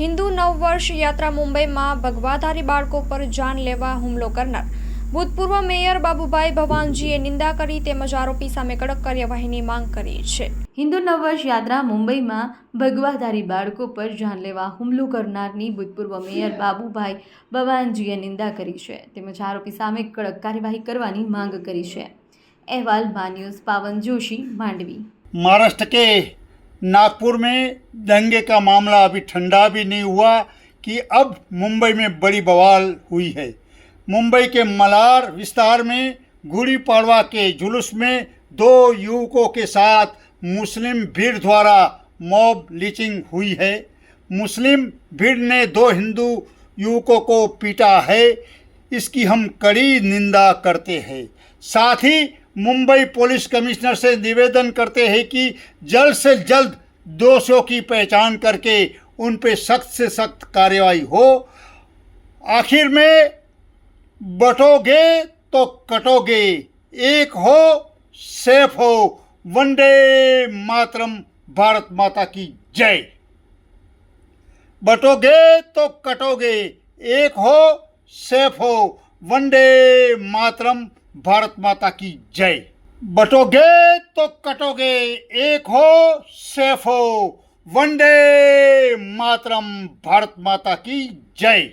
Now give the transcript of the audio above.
હિન્દુ નવ વર્ષ યાત્રા મુંબઈમાં ભગવાધારી બાળકો પર જાન લેવા હુમલો કરનાર. ભૂતપૂર્વ મેયર બાબુભાઈ ભવાનજીએ નિંદા કરી તેમજ આરોપી સામે કડક કાર્યવાહીની માંગ કરી છે. હિન્દુ નવવર્ષ યાત્રા મુંબઈમાં ભગવાધારી બાળકો પર જાનલેવા હુમલો કરનારની ભૂતપૂર્વ મેયર બાબુભાઈ ભવાનજીએ નિંદા કરી છે તેમજ આરોપી સામે કડક કાર્યવાહી કરવાની માંગ કરી છે. અહેવાલ મા પાવન જોશી માંડવી. મહારાષ્ટ્ર કે नागपुर में दंगे का मामला अभी ठंडा भी नहीं हुआ कि अब मुंबई में बड़ी बवाल हुई है। मुंबई के मलार विस्तार में गुड़ी पड़वा के जुलूस में दो युवकों के साथ मुस्लिम भीड़ द्वारा मॉब लिचिंग हुई है। मुस्लिम भीड़ ने दो हिंदू युवकों को पीटा है। इसकी हम कड़ी निंदा करते हैं। साथ ही मुंबई पुलिस कमिश्नर से निवेदन करते हैं कि जल्द से जल्द दोषियों की पहचान करके उन पर सख्त से सख्त कार्रवाई हो। आखिर में बटोगे तो कटोगे, एक हो सेफ़ हो। वंदे मातरम, भारत माता की जय। बटोगे तो कटोगे, एक हो सेफ़ हो। वंदे मातरम, भारत माता की जय। बटोगे तो कटोगे, एक हो सेफ़ हो। वंदे मातरम, भारत माता की जय।